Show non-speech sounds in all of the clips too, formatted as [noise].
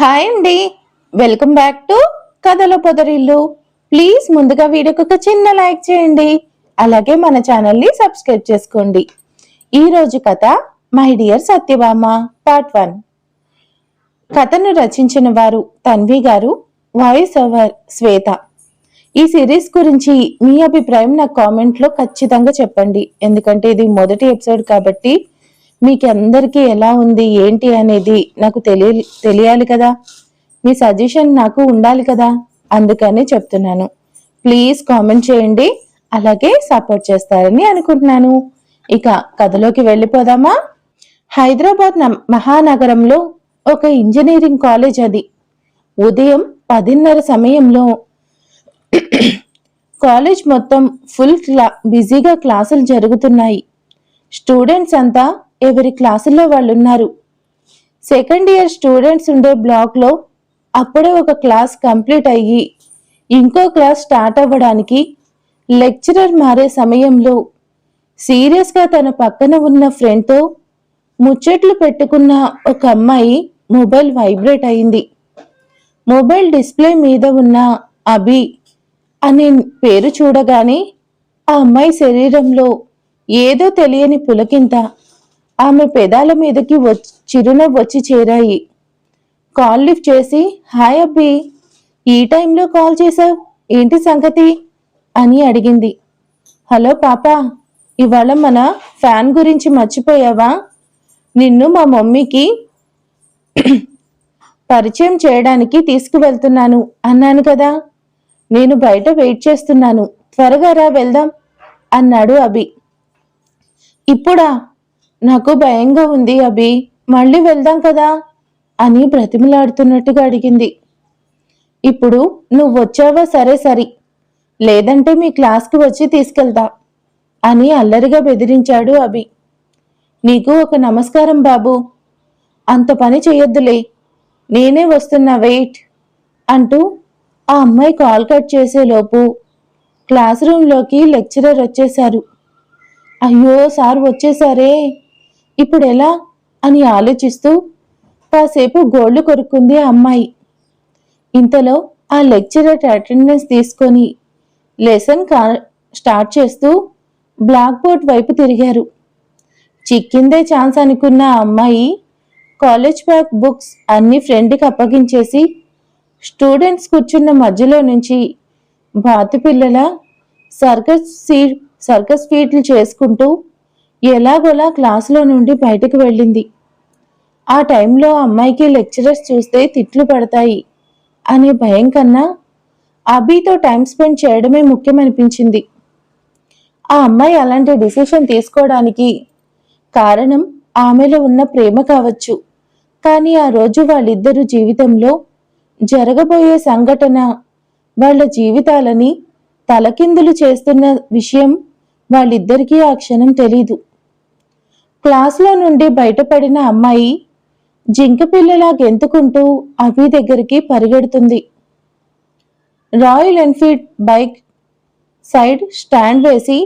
Hi అండి. Welcome back to కథల పొదరిల్లు. Please ముందుగా వీడియోకి ఒక చిన్న లైక్ చేయండి. అలాగే మన ఛానల్ని సబ్స్క్రైబ్ చేసుకోండి. ఈరోజు కథ my dear Satyabhama part one. కథను రచించిన వారు తన్వి గారు వాయిస్ ఓవర్ శ్వేత. ఈ సిరీస్ గురించి మీ అభిప్రాయం నా కామెంట్లో ఖచ్చితంగా చెప్పండి. ఎందుకంటే ఇది మొదటి ఎపిసోడ్ కాబట్టి మీకు అందరికీ ఎలా ఉంది ఏంటి అనేది నాకు తెలియ తెలియాలి కదా. మీ సజెషన్ నాకు ఉండాలి కదా అందుకని చెప్తున్నాను. ప్లీజ్ కామెంట్ చేయండి అలాగే సపోర్ట్ చేస్తారని అనుకుంటున్నాను. ఇక కథలోకి వెళ్ళిపోదామా? హైదరాబాద్ న- మహానగరంలో ఒక ఇంజనీరింగ్ కాలేజ్ అది. ఉదయం పదిన్నర సమయంలో కాలేజ్ మొత్తం ఫుల్ క్లా బిజీగా క్లాసులు జరుగుతున్నాయి. స్టూడెంట్స్ అంతా ఎవరి క్లాసుల్లో వాళ్ళు ఉన్నారు సెకండ్ ఇయర్ స్టూడెంట్స్ ఉండే బ్లాక్లో అప్పుడే ఒక క్లాస్ కంప్లీట్ అయ్యి ఇంకో క్లాస్ స్టార్ట్ అవ్వడానికి లెక్చరర్ మారే సమయంలో సీరియస్గా తన పక్కన ఉన్న ఫ్రెండ్తో ముచ్చట్లు పెట్టుకున్న ఒక అమ్మాయి మొబైల్ వైబ్రేట్ అయింది. మొబైల్ డిస్ప్లే మీద ఉన్న అభి అనే పేరు చూడగానే ఆ అమ్మాయి శరీరంలో ఏదో తెలియని పులకింత ఆమె పెదాల మీదకి వచ్చి చిరునవ్వు వచ్చి చేరాయి. కాల్ లిఫ్ట్ చేసి హాయ్ అబ్బి ఈ టైంలో కాల్ చేసావు ఏంటి సంగతి? అని అడిగింది. హలో పాప ఇవాళ మన ఫ్యాన్ గురించి మర్చిపోయావా? నిన్ను మా మమ్మీకి [clears throat] పరిచయం చేయడానికి తీసుకువెళ్తున్నాను అన్నాను కదా. నేను బయట వెయిట్ చేస్తున్నాను. త్వరగా రా వెళ్దాం అన్నాడు అభి ఇప్పుడా? నాకు భయంగా ఉంది అభి. మళ్ళీ వెళ్దాం కదా? అని బ్రతిమలాడుతున్నట్టుగా అడిగింది. ఇప్పుడు నువ్వు వచ్చావా? సరే సరి. లేదంటే మీ క్లాస్కి వచ్చి తీసుకెళ్తా అని అల్లరిగా బెదిరించాడు అభి. నీకు ఒక నమస్కారం బాబు. అంత పని చేయొద్దులే. నేనే వస్తున్నా వెయిట్ అంటూ ఆ అమ్మాయి కాల్ కట్ చేసేలోపు క్లాస్ రూమ్లోకి లెక్చరర్ వచ్చేశారు. అయ్యో సార్ వచ్చేసారే. ఇప్పుడు ఎలా అని ఆలోచిస్తూ కాసేపు గోళ్ళు కొరుక్కుంది ఆ అమ్మాయి. ఇంతలో ఆ లెక్చరర్ అటెండెన్స్ తీసుకొని లెసన్ కా స్టార్ట్ చేస్తూ బ్లాక్ బోర్డ్ వైపు తిరిగారు. చిక్కిందే ఛాన్స్ అనుకున్న ఆ అమ్మాయి కాలేజ్ బ్యాగ్ బుక్స్ అన్ని ఫ్రెండ్కి అప్పగించేసి స్టూడెంట్స్ కూర్చున్న మధ్యలో నుంచి బాతిపిల్లల సర్కస్ సీ సర్కస్ ఫీట్లు చేసుకుంటూ ఎలాగోలా క్లాసులో నుండి బయటకు వెళ్ళింది. ఆ టైంలో అమ్మాయికి లెక్చరర్స్ చూస్తే తిట్లు పడతాయి అనే భయం కన్నా అభితో టైం స్పెండ్ చేయడమే ముఖ్యమనిపించింది. ఆ అమ్మాయి అలాంటి డిసిషన్ తీసుకోవడానికి కారణం ఆమెలో ఉన్న ప్రేమ కావచ్చు. కానీ ఆ రోజు వాళ్ళిద్దరు జీవితంలో జరగబోయే సంఘటన వాళ్ళ జీవితాలని తలకిందులు చేస్తున్న విషయం వాళ్ళిద్దరికీ ఆ క్షణం తెలీదు. క్లాస్లో నుండి బయటపడిన అమ్మాయి జింక పిల్లలా గెంతుకుంటూ అభి దగ్గరికి పరిగెడుతుంది. Royal Enfield bike side stand వేసి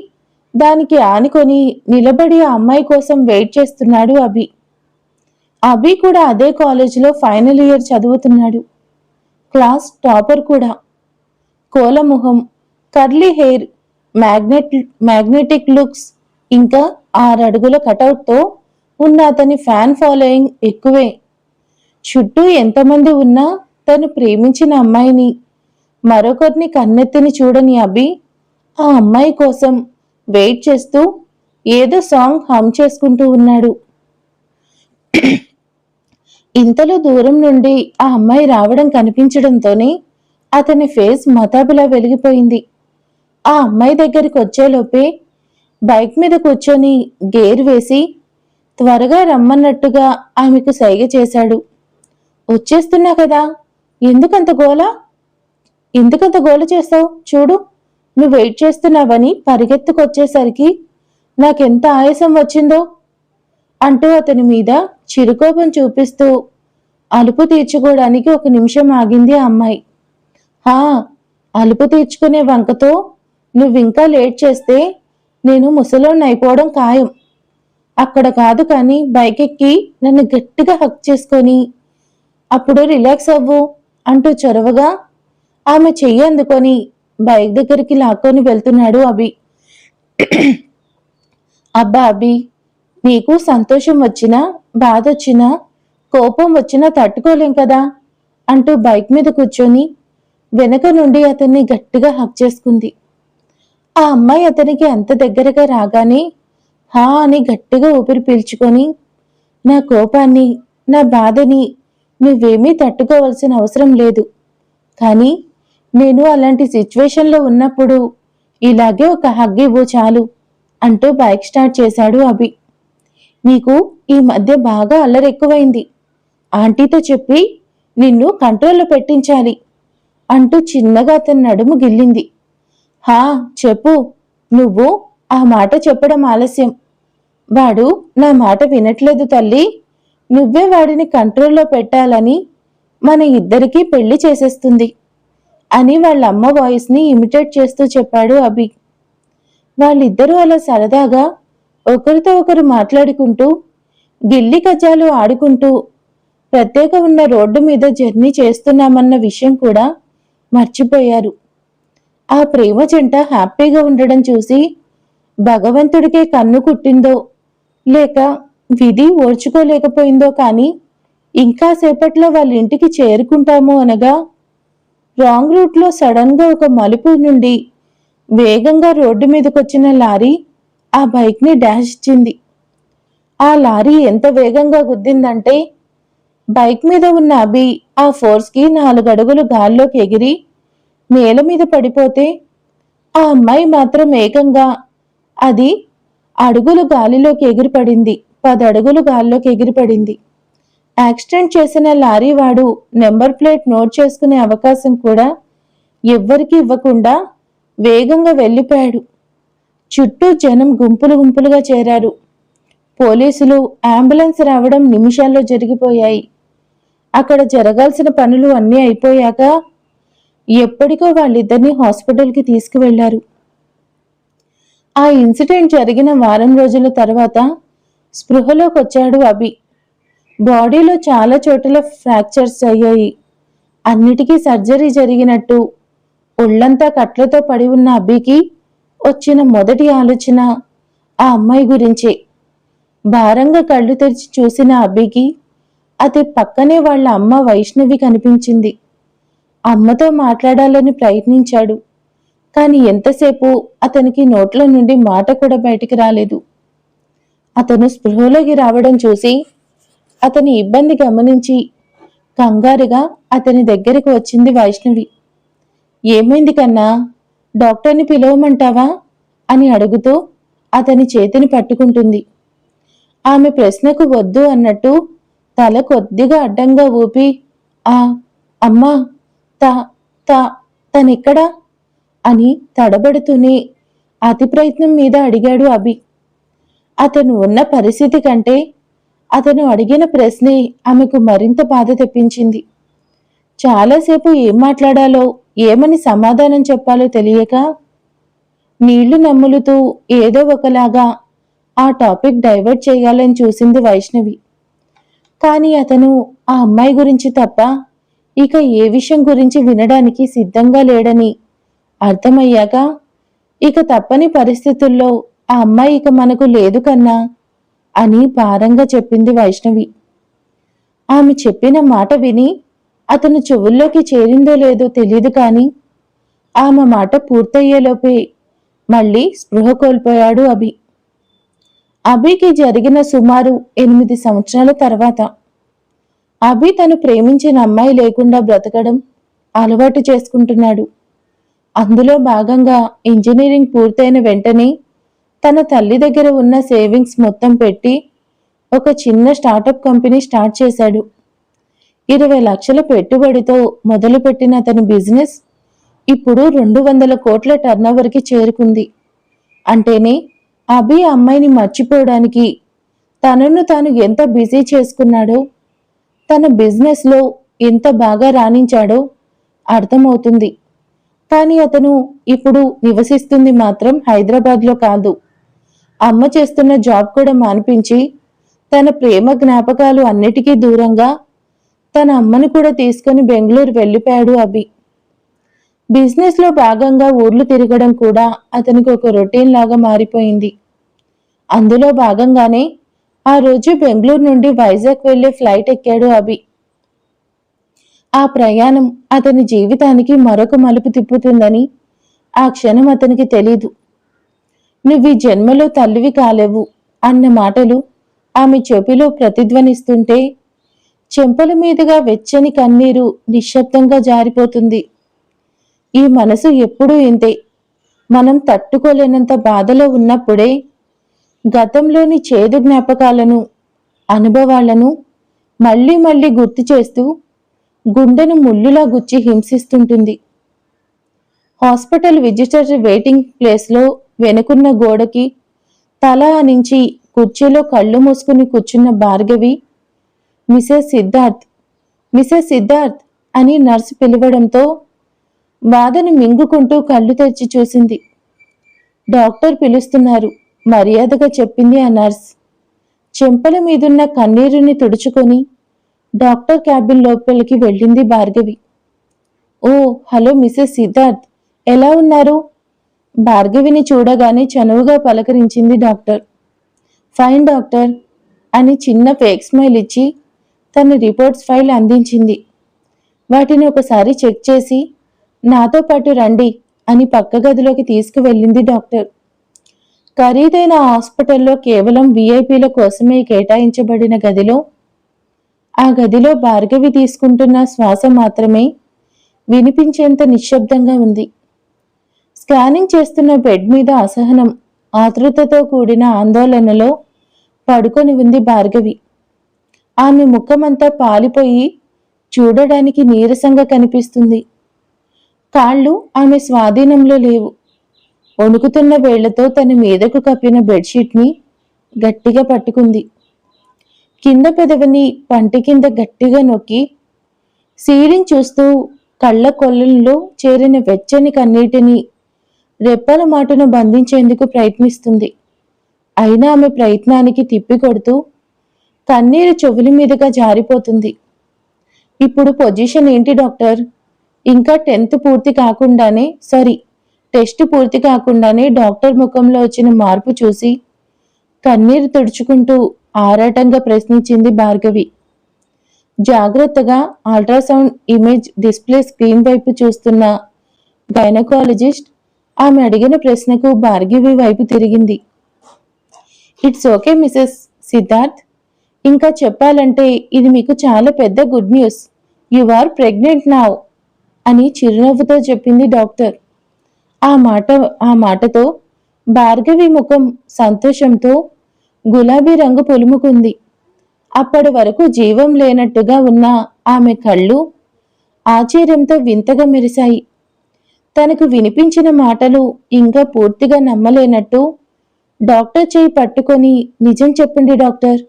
దానికి ఆనుకొని నిలబడి ఆ అమ్మాయి కోసం వెయిట్ చేస్తున్నాడు అభి. అభి కూడా అదే కాలేజీలో ఫైనల్ ఇయర్ చదువుతున్నాడు. క్లాస్ టాపర్ కూడా. కోలముఖం curly hair magnet magnetic looks ఇంకా ఆరడుగుల కటౌట్తో ఉన్న అతని ఫ్యాన్ ఫాలోయింగ్ ఎక్కువే. చుట్టూ ఎంతమంది ఉన్నా తను ప్రేమించిన అమ్మాయిని మరొకరిని కన్నెత్తిని చూడని అభి ఆ అమ్మాయి కోసం వెయిట్ చేస్తూ ఏదో సాంగ్ హమ్ చేసుకుంటూ ఉన్నాడు. ఇంతలో దూరం నుండి ఆ అమ్మాయి రావడం కనిపించడంతోనే అతని ఫేస్ మతాబులా వెలిగిపోయింది. ఆ అమ్మాయి దగ్గరికి వచ్చేలోపే బైక్ మీద కూర్చొని గేర్ వేసి త్వరగా రమ్మన్నట్టుగా ఆమెకు సైగ చేశాడు. వచ్చేస్తున్నా కదా ఎందుకంత గోల? ఎందుకంత గోల చేస్తావు? చూడు నువ్వు వెయిట్ చేస్తున్నావని పరిగెత్తుకొచ్చేసరికి నాకెంత ఆయాసం వచ్చిందో అంటూ అతని మీద చిరుకోపం చూపిస్తూ అలుపు తీర్చుకోవడానికి ఒక నిమిషం ఆగింది ఆ అమ్మాయి. హా అలుపు తీర్చుకునే వంకతో నువ్వింకా లేట్ చేస్తే నేను ముసలోని అయిపోవడం ఖాయం. అక్కడ కాదు కానీ బైక్ ఎక్కి నన్ను గట్టిగా హక్ చేసుకొని అప్పుడు రిలాక్స్ అవ్వు అంటూ చొరవగా ఆమె చెయ్యి అందుకొని బైక్ దగ్గరికి లాక్కొని వెళ్తున్నాడు అభి. అబ్బా అభి నీకు సంతోషం వచ్చినా బాధ వచ్చినా కోపం వచ్చినా తట్టుకోలేం కదా అంటూ బైక్ మీద కూర్చొని వెనక నుండి అతన్ని గట్టిగా హక్ చేసుకుంది. ఆ అమ్మాయి అతనికి అంత దగ్గరగా రాగానే హా అని గట్టిగా ఊపిరి పీల్చుకొని నా కోపాన్ని నా బాధని నువ్వేమీ తట్టుకోవాల్సిన అవసరం లేదు. కానీ నేను అలాంటి సిచ్యువేషన్లో ఉన్నప్పుడు ఇలాగే ఒక హగ్ ఇవ్వు చాలు అంటూ బైక్ స్టార్ట్ చేశాడు అభి. నీకు ఈ మధ్య బాగా అల్లరి ఎక్కువైంది ఆంటీతో చెప్పి నిన్ను కంట్రోల్లో పెట్టించాలి అంటూ చిన్నగా అతని నడుము గిల్లింది. హా చెప్పు. నువ్వు ఆ మాట చెప్పడం ఆలస్యం. వాడు నా మాట వినట్లేదు తల్లి. నువ్వే వాడిని కంట్రోల్లో పెట్టాలని మన ఇద్దరికీ పెళ్ళి చేసేస్తుంది అని వాళ్ళ అమ్మ వాయిస్ని ఇమిటేట్ చేస్తూ చెప్పాడు అభి. వాళ్ళిద్దరూ అలా సరదాగా ఒకరితో ఒకరు మాట్లాడుకుంటూ గిల్లి కజాలు ఆడుకుంటూ ప్రత్యేక ఉన్న రోడ్డు మీద జర్నీ చేస్తున్నామన్న విషయం కూడా మర్చిపోయారు. ఆ ప్రేమ జంట హ్యాపీగా ఉండడం చూసి భగవంతుడికే కన్ను కుట్టిందో లేక విధి ఓర్చుకోలేకపోయిందో కానీ ఇంకా సేపట్లో వాళ్ళ ఇంటికి చేరుకుంటాము అనగా రాంగ్ రూట్లో సడన్గా ఒక మలుపు నుండి వేగంగా రోడ్డు మీదకొచ్చిన లారీ ఆ బైక్ని డాష్ ఇచ్చింది. ఆ లారీ ఎంత వేగంగా గుద్దిందంటే బైక్ మీద ఉన్న అభి ఆ ఫోర్స్కి నాలుగు అడుగులు గాల్లోకి ఎగిరి నేల మీద పడిపోతే ఆ అమ్మాయి మాత్రం ఏకంగా అది అడుగులు గాలిలోకి ఎగిరిపడింది. పదడుగులు గాల్లోకి ఎగిరిపడింది. యాక్సిడెంట్ చేసిన లారీ వాడు నెంబర్ ప్లేట్ నోట్ చేసుకునే అవకాశం కూడా ఎవ్వరికీ ఇవ్వకుండా వేగంగా వెళ్ళిపోయాడు. చుట్టూ జనం గుంపులు గుంపులుగా చేరారు. పోలీసులు అంబులెన్స్ రావడం నిమిషాల్లో జరిగిపోయాయి. అక్కడ జరగాల్సిన పనులు అన్నీ అయిపోయాక ఎప్పటికో వాళ్ళిద్దరిని హాస్పిటల్కి తీసుకువెళ్ళారు ఆ ఇన్సిడెంట్ జరిగిన వారం రోజుల తర్వాత స్పృహలోకి వచ్చాడు అభి. బాడీలో చాలా చోట్ల ఫ్రాక్చర్స్ అయ్యాయి. అన్నిటికీ సర్జరీ జరిగినట్టు ఒళ్ళంతా కట్లతో పడి ఉన్న అబ్బికి వచ్చిన మొదటి ఆలోచన ఆ అమ్మాయి గురించే. భారంగా కళ్ళు తెరిచి చూసిన అబ్బికి అతి పక్కనే వాళ్ళ అమ్మ వైష్ణవి కనిపించింది. అమ్మతో మాట్లాడాలని ప్రయత్నించాడు. కానీ ఎంతసేపు అతనికి నోట్ల నుండి మాట కూడా బయటికి రాలేదు. అతను స్పృహలోకి రావడం చూసి అతని ఇబ్బంది గమనించి కంగారుగా అతని దగ్గరికి వచ్చింది వైష్ణవి. ఏమైంది కన్నా డాక్టర్ని పిలవమంటావా? అని అడుగుతూ అతని చేతిని పట్టుకుంటుంది. ఆమె ప్రశ్నకు వద్దు అన్నట్టు తల కొద్దిగా అడ్డంగా ఊపి ఆ అమ్మా తా తా తనెక్కడా? అని తడబడుతూనే అతి ప్రయత్నం మీద అడిగాడు అభి. అతను ఉన్న పరిస్థితి కంటే అతను అడిగిన ప్రశ్నే ఆమెకు మరింత బాధ తెప్పించింది. చాలాసేపు ఏం మాట్లాడాలో ఏమని సమాధానం చెప్పాలో తెలియక నీళ్ళు నమ్ములుతూ ఏదో ఒకలాగా ఆ టాపిక్ డైవర్ట్ చేయాలని చూసింది వైష్ణవి. కానీ అతను ఆ అమ్మాయి గురించి తప్ప ఇక ఏ విషయం గురించి వినడానికి సిద్ధంగా లేడని అర్థమయ్యాక ఇక తప్పని పరిస్థితుల్లో ఆ అమ్మాయి ఇక మనకు లేదు కన్నా అని భారంగా చెప్పింది వైష్ణవి. ఆమె చెప్పిన మాట విని అతను చెవుల్లోకి చేరిందో లేదో తెలియదు కాని ఆమె మాట పూర్తయ్యేలోపే మళ్ళీ స్పృహ కోల్పోయాడు అభి. అభికి జరిగిన సుమారు ఎనిమిది సంవత్సరాల తర్వాత అభి తను ప్రేమించిన అమ్మాయి లేకుండా బ్రతకడం అలవాటు చేసుకుంటున్నాడు. అందులో భాగంగా ఇంజనీరింగ్ పూర్తయిన వెంటనే తన తల్లి దగ్గర ఉన్న సేవింగ్స్ మొత్తం పెట్టి ఒక చిన్న స్టార్టప్ కంపెనీ స్టార్ట్ చేశాడు. ఇరవై లక్షల పెట్టుబడితో మొదలుపెట్టిన అతని బిజినెస్ ఇప్పుడు రెండు వందల కోట్ల టర్నోవర్కి చేరుకుంది. అంటేనే అభి అమ్మాయిని మర్చిపోవడానికి తనను తాను ఎంత బిజీ చేసుకున్నాడో తన బిజినెస్లో ఎంత బాగా రాణించాడో అర్థమవుతుంది. కానీ అతను ఇప్పుడు నివసిస్తుంది మాత్రం హైదరాబాద్లో కాదు. అమ్మ చేస్తున్న జాబ్ కూడా మానిపించి తన ప్రేమ జ్ఞాపకాలు అన్నిటికీ దూరంగా తన అమ్మను కూడా తీసుకుని బెంగళూరు వెళ్ళిపోయాడు అభి. బిజినెస్లో భాగంగా ఊర్లు తిరగడం కూడా అతనికి ఒక రొటీన్ లాగా మారిపోయింది. అందులో భాగంగానే ఆ రోజు బెంగళూరు నుండి వైజాగ్ వెళ్ళే ఫ్లైట్ ఎక్కాడు అభి. ఆ ప్రయాణం అతని జీవితానికి మరొక మలుపు తిప్పుతుందని ఆ క్షణం అతనికి తెలీదు. నువ్వు ఈ జన్మలో తల్లివి కాలేవు అన్న మాటలు ఆమె చెవిలో ప్రతిధ్వనిస్తుంటే చెంపల మీదుగా వెచ్చని కన్నీరు నిశ్శబ్దంగా జారిపోతుంది. ఈ మనసు ఎప్పుడూ ఇంతే. మనం తట్టుకోలేనంత బాధలో ఉన్నప్పుడే గతంలోని చేదు జ్ఞాపకాలను అనుభవాలను మళ్ళీ మళ్ళీ గుర్తు చేస్తూ గుండెను ముల్లులా గుచ్చి హింసిస్తుంటుంది. హాస్పిటల్ విజిటర్ వెయిటింగ్ ప్లేస్లో వెనుకున్న గోడకి తల అనించి కుర్చీలో కళ్ళు మూసుకుని కూర్చున్న భార్గవి మిసెస్ సిద్ధార్థ్ మిసెస్ సిద్ధార్థ్ అని నర్సు పిలవడంతో బాధను మింగుకుంటూ కళ్ళు తెరిచి చూసింది. డాక్టర్ పిలుస్తున్నారు. మర్యాదగా చెప్పింది ఆ నర్స్. చెంపల మీదున్న కన్నీరుని తుడుచుకొని డాక్టర్ క్యాబిన్ లోపలికి వెళ్ళింది Bhargavi. Oh hello Mrs Siddharth ఎలా ఉన్నారు? భార్గవిని చూడగానే చనువుగా పలకరించింది డాక్టర్. ఫైన్ డాక్టర్ అని చిన్న ఫేక్ స్మైల్ ఇచ్చి తన రిపోర్ట్స్ ఫైల్ అందించింది. వాటిని ఒకసారి చెక్ చేసి నాతో పాటు రండి అని పక్క గదిలోకి తీసుకువెళ్ళింది డాక్టర్. ఖరీదైన హాస్పిటల్లో కేవలం విఐపీల కోసమే కేటాయించబడిన గదిలో ఆ గదిలో భార్గవి తీసుకుంటున్న శ్వాస మాత్రమే వినిపించేంత నిశ్శబ్దంగా ఉంది. స్కానింగ్ చేస్తున్న బెడ్ మీద అసహనం ఆతృతతో కూడిన ఆందోళనలో పడుకొని ఉంది భార్గవి. ఆమె ముఖమంతా పాలిపోయి చూడడానికి నీరసంగా కనిపిస్తుంది. కాళ్ళు ఆమె స్వాధీనంలో లేవు. వణుకుతున్న వేళ్ళతో తన మీదకు కప్పిన బెడ్షీట్ని గట్టిగా పట్టుకుంది. కింద పెదవిని పంటి కింద గట్టిగా నొక్కి సీలింగ్ చూస్తూ కళ్ళ కొల్లంలో చేరిన వెచ్చని కన్నీటిని రెప్పల మాటను బంధించేందుకు ప్రయత్నిస్తుంది. అయినా ఆమె ప్రయత్నానికి తిప్పికొడుతూ కన్నీరు చెవుల మీదుగా జారిపోతుంది. ఇప్పుడు పొజిషన్ ఏంటి డాక్టర్? ఇంకా టెన్త్ పూర్తి కాకుండానే సారీ. టెస్ట్ పూర్తి కాకుండానే డాక్టర్ ముఖంలో వచ్చిన మార్పు చూసి కన్నీరు తుడుచుకుంటూ ఆరాటంగా ప్రశ్నించింది భార్గవి. జాగ్రత్తగా అల్ట్రాసౌండ్ ఇమేజ్ డిస్ప్లే స్క్రీన్ వైపు చూస్తున్న గైనకాలజిస్ట్ ఆమె అడిగిన ప్రశ్నకు భార్గవి వైపు తిరిగింది. It's okay Mrs Siddharth. ఇంకా చెప్పాలంటే ఇది మీకు చాలా పెద్ద good news. You are pregnant now అని చిరునవ్వుతో చెప్పింది డాక్టర్. ఆ మాట ఆ మాటతో భార్గవి ముఖం సంతోషంతో గులాబీ రంగు పొలుముకుంది. అప్పటి వరకు జీవం లేనట్టుగా ఉన్న ఆమె కళ్ళు ఆశ్చర్యంతో వింతగా మెరిశాయి. తనకు వినిపించిన మాటలు ఇంకా పూర్తిగా నమ్మలేనట్టు డాక్టర్ చేయి పట్టుకొని నిజం చెప్పండి డాక్టర్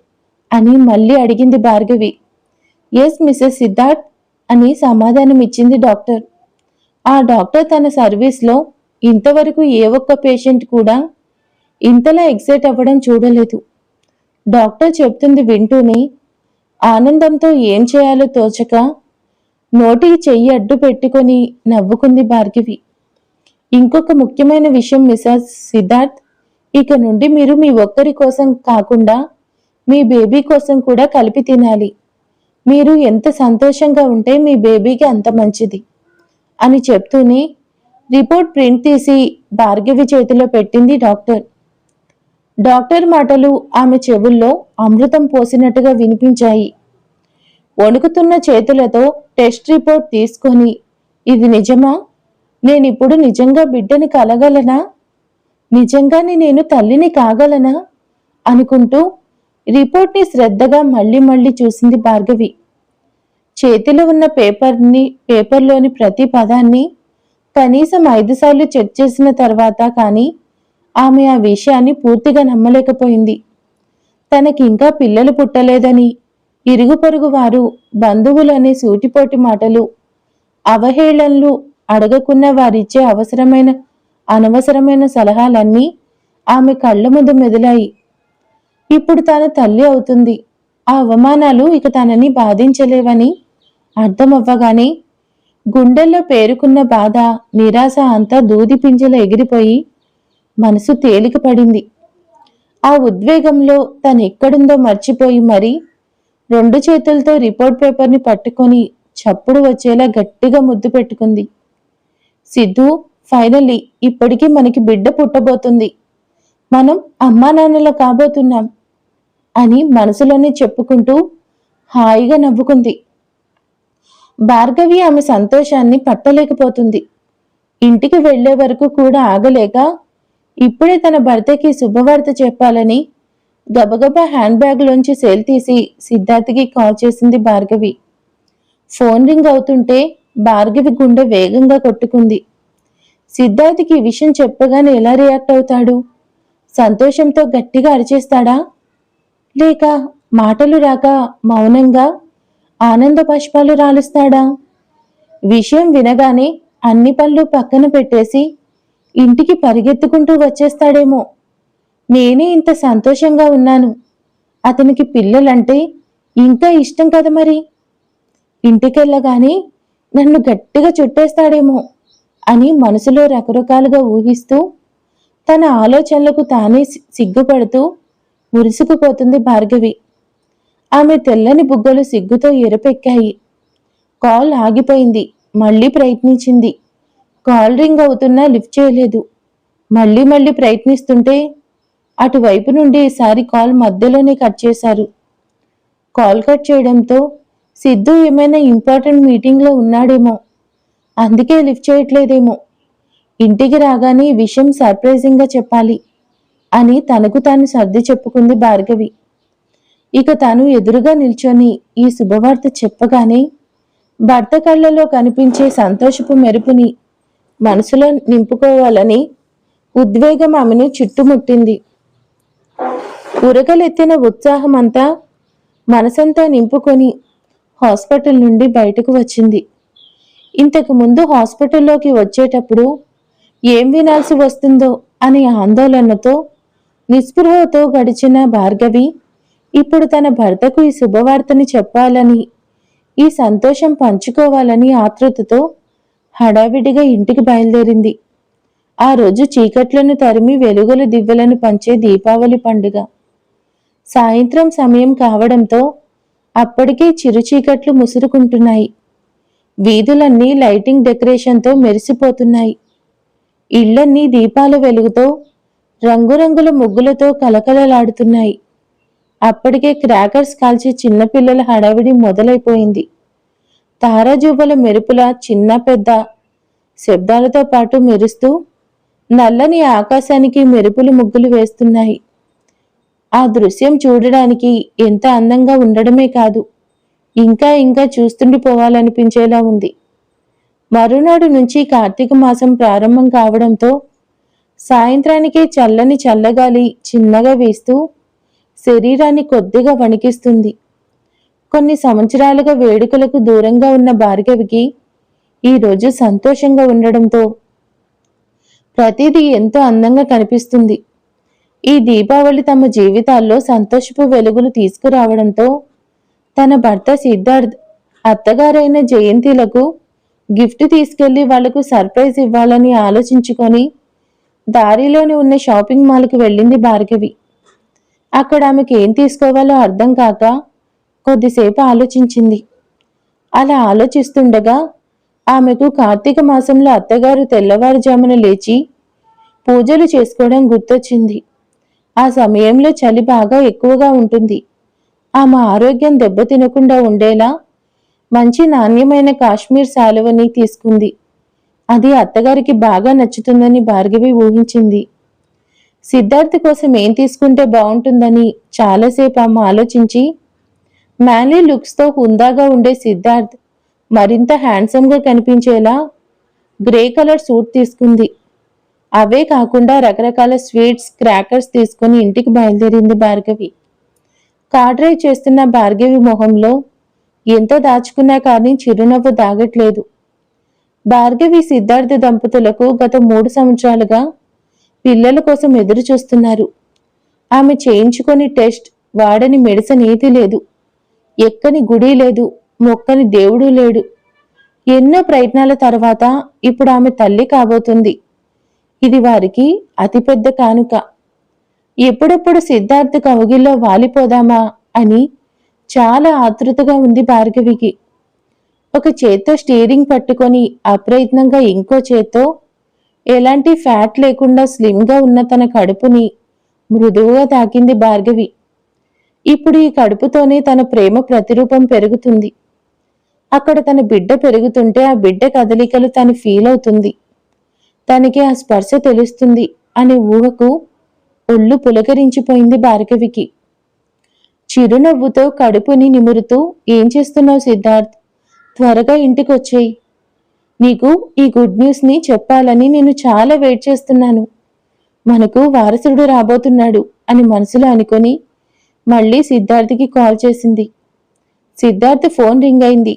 అని మళ్ళీ అడిగింది భార్గవి. ఎస్ మిస్సెస్ సిద్ధార్థ్ అని సమాధానం ఇచ్చింది డాక్టర్. ఆ డాక్టర్ తన సర్వీస్లో ఇంతవరకు ఏ ఒక్క పేషెంట్ కూడా ఇంతలా ఎక్సైట్ అవ్వడం చూడలేదు. డాక్టర్ చెప్తుంది వింటూనే ఆనందంతో ఏం చేయాలో తోచక నోటికి చెయ్యి అడ్డు పెట్టుకొని నవ్వుకుంది భార్గవి. ఇంకొక ముఖ్యమైన విషయం మిసెస్ సిద్ధార్థ్ ఇక నుండి మీరు మీ ఒక్కరి కోసం కాకుండా మీ బేబీ కోసం కూడా కలిపి తినాలి. మీరు ఎంత సంతోషంగా ఉంటే మీ బేబీకి అంత మంచిది అని చెప్తూనే రిపోర్ట్ ప్రింట్ తీసి భార్గవి చేతిలో పెట్టింది డాక్టర్. డాక్టర్ మాటలు ఆమె చెవుల్లో అమృతం పోసినట్టుగా వినిపించాయి. వణుకుతున్న చేతులతో టెస్ట్ రిపోర్ట్ తీసుకొని ఇది నిజమా? నేనిప్పుడు నిజంగా బిడ్డని కలగలనా? నిజంగానే నేను తల్లిని కాగలనా? అనుకుంటూ రిపోర్ట్ని శ్రద్ధగా మళ్ళీ మళ్ళీ చూసింది భార్గవి. చేతిలో ఉన్న పేపర్ని పేపర్లోని ప్రతి పదాన్ని కనీసం ఐదు సార్లు చెక్ చేసిన తర్వాత కానీ ఆమె ఆ విషయాన్ని పూర్తిగా నమ్మలేకపోయింది. తనకి ఇంకా పిల్లలు పుట్టలేదని ఇరుగు పొరుగు వారు బంధువులనే సూటిపోటి మాటలు అవహేళనలు అడగకున్న వారిచ్చే అవసరమైన అనవసరమైన సలహాలన్నీ ఆమె కళ్ళ ముందు మెదిలాయి. ఇప్పుడు తాను తల్లి అవుతుంది. ఆ అవమానాలు ఇక తనని బాధించలేవని అర్థమవ్వగానే గుండెల్లో పేరుకున్న బాధ నిరాశ అంతా దూది పింజలో ఎగిరిపోయి మనసు తేలిక పడింది. ఆ ఉద్వేగంలో తను ఎక్కడుందో మర్చిపోయి మరి రెండు చేతులతో రిపోర్ట్ పేపర్ని పట్టుకొని చప్పుడు వచ్చేలా గట్టిగా ముద్దు పెట్టుకుంది. సిద్ధు ఫైనల్లీ ఇప్పటికీ మనకి బిడ్డ పుట్టబోతుంది. మనం అమ్మా నాన్నల కాబోతున్నాం అని మనసులోనే చెప్పుకుంటూ హాయిగా నవ్వుకుంది. భార్గవి ఆమె సంతోషాన్ని పట్టలేకపోతుంది. ఇంటికి వెళ్ళే వరకు కూడా ఆగలేక ఇప్పుడే తన భర్తకి శుభవార్త చెప్పాలని గబగబా హ్యాండ్ బ్యాగ్లోంచి సేల్ తీసి సిద్ధార్థకి కాల్ చేసింది భార్గవి. ఫోన్ రింగ్ అవుతుంటే భార్గవి గుండె వేగంగా కొట్టుకుంది. సిద్ధార్థకి ఈ విషయం చెప్పగానే ఎలా రియాక్ట్ అవుతాడు? సంతోషంతో గట్టిగా అరిచేస్తాడా? లేక మాటలు రాక మౌనంగా ఆనంద పుష్పాలు రాలుస్తాడా? విషయం వినగానే అన్ని పనులు పక్కన పెట్టేసి ఇంటికి పరిగెత్తుకుంటూ వచ్చేస్తాడేమో. నేనే ఇంత సంతోషంగా ఉన్నాను. అతనికి పిల్లలంటే ఇంకా ఇష్టం కదా మరి? ఇంటికెళ్ళగానే నన్ను గట్టిగా చుట్టేస్తాడేమో అని మనసులో రకరకాలుగా ఊహిస్తూ తన ఆలోచనలకు తానే సిగ్గుపడుతూ మురుసుకుపోతుంది భార్గవి. ఆమె తెల్లని బుగ్గలు సిగ్గుతో ఎరపెక్కాయి. కాల్ ఆగిపోయింది. మళ్ళీ ప్రయత్నించింది. కాల్ రింగ్ అవుతున్నా లిఫ్ట్ చేయలేదు. మళ్ళీ మళ్ళీ ప్రయత్నిస్తుంటే అటువైపు నుండి ఈసారి కాల్ మధ్యలోనే కట్ చేశారు. కాల్ కట్ చేయడంతో సిద్ధు ఏమైనా ఇంపార్టెంట్ మీటింగ్లో ఉన్నాడేమో. అందుకే లిఫ్ట్ చేయట్లేదేమో. ఇంటికి రాగానే ఈ విషయం సర్ప్రైజింగ్గా చెప్పాలి అని తనకు తాను సర్ది చెప్పుకుంది భార్గవి. ఇక తాను ఎదురుగా నిల్చొని ఈ శుభవార్త చెప్పగానే భర్త కళ్ళలో కనిపించే సంతోషపు మెరుపుని మనసులో నింపుకోవాలని ఉద్వేగం ఆమెను చుట్టుముట్టింది. ఉరకలెత్తిన ఉత్సాహం అంతా మనసంతా నింపుకొని హాస్పిటల్ నుండి బయటకు వచ్చింది. ఇంతకు ముందు హాస్పిటల్లోకి వచ్చేటప్పుడు ఏం వినాల్సి వస్తుందో అనే ఆందోళనతో నిస్పృహతో గడిచిన భార్గవి ఇప్పుడు తన భర్తకు ఈ శుభవార్తని చెప్పాలని ఈ సంతోషం పంచుకోవాలని ఆతృతతో హడావిడిగా ఇంటికి బయలుదేరింది. ఆ రోజు చీకట్లను తరిమి వెలుగుల దివ్వెలను పంచే దీపావళి పండుగ. సాయంత్రం సమయం కావడంతో అప్పటికే చిరు చీకట్లు ముసురుకుంటున్నాయి. వీధులన్నీ లైటింగ్ డెకరేషన్తో మెరిసిపోతున్నాయి. ఇళ్ళన్నీ దీపాల వెలుగుతో రంగురంగుల ముగ్గులతో కలకలలాడుతున్నాయి. అప్పటికే క్రాకర్స్ కాల్చి చిన్నపిల్లల హడావిడి మొదలైపోయింది. తారాజూబల మెరుపుల చిన్న పెద్ద శబ్దాలతో పాటు మెరుస్తూ నల్లని ఆకాశానికి మెరుపులు ముగ్గులు వేస్తున్నాయి. ఆ దృశ్యం చూడడానికి ఎంత అందంగా ఉండడమే కాదు ఇంకా ఇంకా చూస్తుండిపోవాలనిపించేలా ఉంది. మరునాడు నుంచి కార్తీక మాసం ప్రారంభం కావడంతో సాయంత్రానికే చల్లని చల్లగాలి చిన్నగా వేస్తూ శరీరాన్ని కొద్దిగా వణికిస్తుంది. కొన్ని సంవత్సరాలుగా వేడుకలకు దూరంగా ఉన్న భార్గవికి ఈరోజు సంతోషంగా ఉండడంతో ప్రతిదీ ఎంతో అందంగా కనిపిస్తుంది. ఈ దీపావళి తమ జీవితాల్లో సంతోషపు వెలుగులు తీసుకురావడంతో తన భర్త సిద్ధార్థ్ అత్తగారైన జయంతిలకు గిఫ్ట్ తీసుకెళ్ళి వాళ్ళకు సర్ప్రైజ్ ఇవ్వాలని ఆలోచించుకొని దారిలోని ఉన్న షాపింగ్ మాల్కి వెళ్ళింది భార్గవి. అక్కడ ఆమెకి ఏం తీసుకోవాలో అర్థం కాక కొద్దిసేపు ఆలోచించింది. అలా ఆలోచిస్తుండగా ఆమెకు కార్తీక మాసంలో అత్తగారు తెల్లవారుజామున లేచి పూజలు చేసుకోవడం గుర్తొచ్చింది. ఆ సమయంలో చలి బాగా ఎక్కువగా ఉంటుంది. ఆమె ఆరోగ్యం దెబ్బతినకుండా ఉండేలా మంచి నాణ్యమైన కాశ్మీర్ శాలువని తీసుకుంది. అది అత్తగారికి బాగా నచ్చుతుందని భార్గవి ఊహించింది. సిద్ధార్థ్ కోసం ఏం తీసుకుంటే బాగుంటుందని చాలాసేపు ఆమె ఆలోచించి మ్యాన్లీ లుక్స్తో హుందాగా ఉండే సిద్ధార్థ్ మరింత హ్యాండ్సమ్గా కనిపించేలా గ్రే కలర్ సూట్ తీసుకుంది. అవే కాకుండా రకరకాల స్వీట్స్ క్రాకర్స్ తీసుకొని ఇంటికి బయలుదేరింది భార్గవి. కార్ డ్రైవ్ చేస్తున్న భార్గవి మొహంలో ఎంత దాచుకున్నా కానీ చిరునవ్వు దాగట్లేదు. భార్గవి సిద్ధార్థ దంపతులకు గత మూడు సంవత్సరాలుగా పిల్లల కోసం ఎదురు చూస్తున్నారు. ఆమె చేయించుకొని టెస్ట్ వాడని మెడిసిన్ ఏది లేదు. ఎక్కని గుడి లేదు మొక్కని దేవుడు లేడు. ఎన్నో ప్రయత్నాల తర్వాత ఇప్పుడు ఆమె తల్లి కాబోతుంది. ఇది వారికి అతిపెద్ద కానుక. ఎప్పుడెప్పుడు సిద్ధార్థ కవుగిల్లో వాలిపోదామా అని చాలా ఆతృతగా ఉంది భార్గవికి. ఒక చేత్తో స్టీరింగ్ పట్టుకొని అప్రయత్నంగా ఇంకో చేత్తో ఎలాంటి ఫ్యాట్ లేకుండా స్లిమ్గా ఉన్న తన కడుపుని మృదువుగా తాకింది భార్గవి. ఇప్పుడు ఈ కడుపుతోనే తన ప్రేమ ప్రతిరూపం పెరుగుతుంది. అక్కడ తన బిడ్డ పెరుగుతుంటే ఆ బిడ్డ కదలికలు తను ఫీల్ అవుతుంది. తనకి ఆ స్పర్శ తెలుస్తుంది అనే ఊహకు ఒళ్ళు పులకరించిపోయింది భార్గవికి. చిరునవ్వుతో కడుపుని నిమురుతూ ఏం చేస్తున్నావు సిద్ధార్థ్? త్వరగా ఇంటికొచ్చేయి. నీకు ఈ గుడ్ న్యూస్ని చెప్పాలని నేను చాలా వెయిట్ చేస్తున్నాను. మనకు వారసుడు రాబోతున్నాడు అని మనసులో అనుకొని మళ్ళీ సిద్ధార్థ్కి కాల్ చేసింది. సిద్ధార్థ్ ఫోన్ రింగ్ అయింది.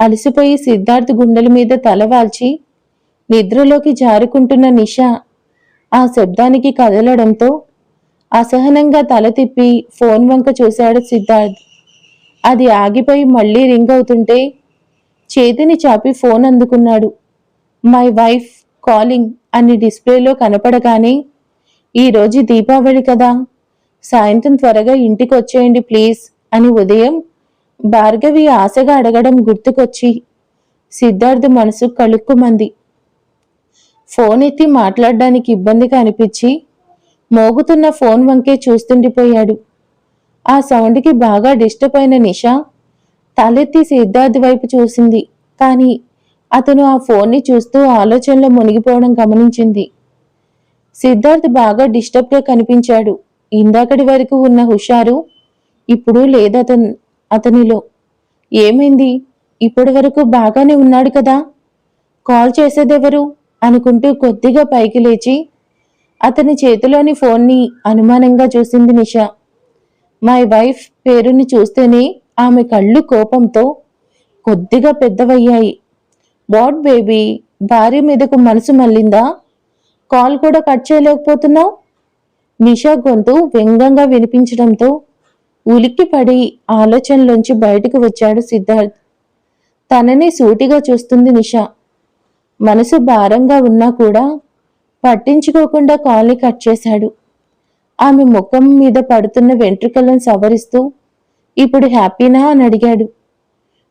అలసిపోయి సిద్ధార్థ్ గుండెల మీద తలవాల్చి నిద్రలోకి జారుకుంటున్న నిషా ఆ శబ్దానికి కదలడంతో అసహనంగా తల తిప్పి ఫోన్ వంక చూశాడు సిద్ధార్థ్. అది ఆగిపోయి మళ్ళీ రింగ్ అవుతుంటే చేతిని చాపి ఫోన్ అందుకున్నాడు. మై వైఫ్ కాలింగ్ అని డిస్ప్లేలో కనపడగానే ఈరోజు దీపావళి కదా సాయంత్రం త్వరగా ఇంటికి వచ్చేయండి ప్లీజ్ అని ఉదయం భార్గవి ఆశగా అడగడం గుర్తుకొచ్చి సిద్ధార్థ్ మనసు కలుక్కుమంది ఫోన్ ఎత్తి మాట్లాడడానికి ఇబ్బందిగా అనిపించి మోగుతున్న ఫోన్ వంకే చూస్తుండిపోయాడు. ఆ సౌండ్కి బాగా డిస్టర్బ్ అయిన నిషా తలెత్తి సిద్ధార్థ్ వైపు చూసింది. కానీ అతను ఆ ఫోన్ని చూస్తూ ఆలోచనలో మునిగిపోవడం గమనించింది. సిద్ధార్థ్ బాగా డిస్టర్బ్గా కనిపించాడు. ఇందాకటి వరకు ఉన్న హుషారు ఇప్పుడు లేదు అతను అతనిలో. ఏమైంది? ఇప్పటి వరకు బాగానే ఉన్నాడు కదా? కాల్ చేసేదెవరు? అనుకుంటూ కొద్దిగా పైకి లేచి అతని చేతిలోని ఫోన్ని అనుమానంగా చూసింది నిషా. మై వైఫ్ పేరుని చూస్తేనే ఆమె కళ్ళు కోపంతో కొద్దిగా పెద్దవయ్యాయి. వాట్ బేబీ భార్య మీదకు మనసు మళ్ళిందా? కాల్ కూడా కట్ చేయలేకపోతున్నావు? నిషా గొంతు వ్యంగంగా వినిపించడంతో ఉలిక్కి పడి ఆలోచనలోంచి బయటకు వచ్చాడు సిద్ధార్థ్. తనని సూటిగా చూస్తుంది నిషా. మనసు భారంగా ఉన్నా కూడా పట్టించుకోకుండా కాల్ని కట్ చేశాడు. ఆమె ముఖం మీద పడుతున్న వెంట్రుకలను సవరిస్తూ ఇప్పుడు హ్యాపీనా అని అడిగాడు.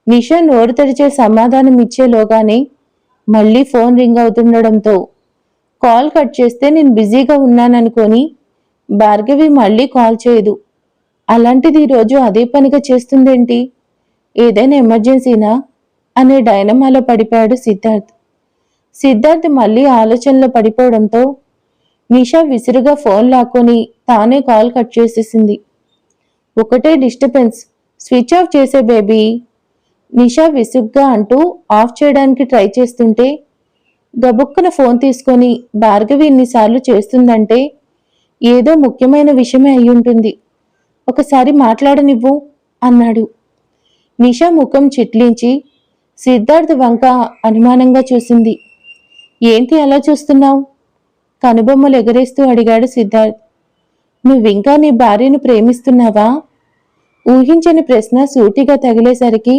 నిషా నోరు తెరిచే సమాధానం ఇచ్చేలోగానే మళ్ళీ ఫోన్ రింగ్ అవుతుండడంతో కాల్ కట్ చేస్తే నేను బిజీగా ఉన్నాననుకొని భార్గవి మళ్ళీ కాల్ చేయదు. అలాంటిది ఈరోజు అదే పనిగా చేస్తుందేంటి? ఏదైనా ఎమర్జెన్సీనా? అనే డైనమాలో పడిపోయాడు సిద్ధార్థ్. సిద్ధార్థ్ మళ్ళీ ఆలోచనలో పడిపోవడంతో నిషా విసురుగా ఫోన్ లాక్కొని తానే కాల్ కట్ చేసేసింది. ఒకటే డిస్టర్బెన్స్. స్విచ్ ఆఫ్ చేసే బేబీ నిషా విసుగ్గా అంటూ ఆఫ్ చేయడానికి ట్రై చేస్తుంటే గబుక్కున ఫోన్ తీసుకొని భార్గవి ఇన్నిసార్లు చేస్తుందంటే ఏదో ముఖ్యమైన విషయమే అయ్యుంటుంది. ఒకసారి మాట్లాడనివ్వు అన్నాడు. నిషా ముఖం చిట్లించి సిద్ధార్థ్ వంక అనుమానంగా చూసింది. ఏంటి అలా చూస్తున్నావు? కనుబొమ్మలు ఎగరేస్తూ అడిగాడు సిద్ధార్థ్. నువ్వింకా నీ భార్యను ప్రేమిస్తున్నావా? ఊహించని ప్రశ్న సూటిగా తగిలేసరికి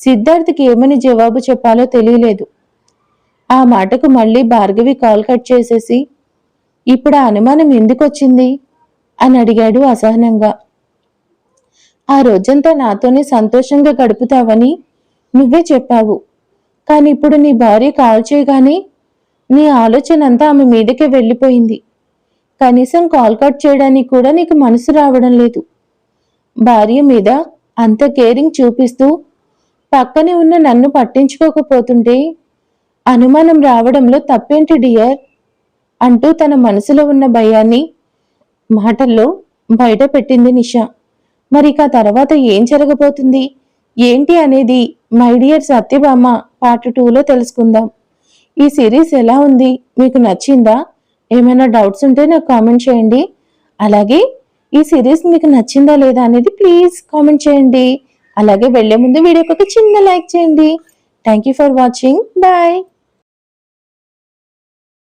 సిద్ధార్థకి ఏమని జవాబు చెప్పాలో తెలియలేదు. ఆ మాటకు మళ్ళీ భార్గవి కాల్ కట్ చేసేసి ఇప్పుడు ఆ అనుమానం ఎందుకొచ్చింది? అని అడిగాడు అసహనంగా. ఆ రోజంతా నాతోనే సంతోషంగా గడుపుతావని నువ్వే చెప్పావు. కానీ ఇప్పుడు నీ భార్య కాల్ చేయగానే నీ ఆలోచన అంతా ఆమె మీదకే వెళ్ళిపోయింది. కనీసం కాల్ కట్ చేయడానికి కూడా నీకు మనసు రావడం లేదు. భార్య మీద అంత కేరింగ్ చూపిస్తూ పక్కనే ఉన్న నన్ను పట్టించుకోకపోతుంటే అనుమానం రావడంలో తప్పేంటి డియర్? అంటూ తన మనసులో ఉన్న భయాన్ని మాటల్లో బయట పెట్టింది నిషా. మరి ఇక తర్వాత ఏం జరగబోతుంది? ఏంటి అనేది మై డియర్ సత్యభామ పార్ట్ టూలో తెలుసుకుందాం. ఈ సిరీస్ ఎలా ఉంది? మీకు నచ్చిందా? ఏమైనా డౌట్స్ ఉంటే నాకు కామెంట్ చేయండి. అలాగే ఈ సిరీస్ మీకు నచ్చిందా లేదా అనేది ప్లీజ్ కామెంట్ చేయండి. అలాగే వెళ్ళే ముందు వీడియోకి ఒక చిన్న లైక్ చేయండి. Thank you for watching bye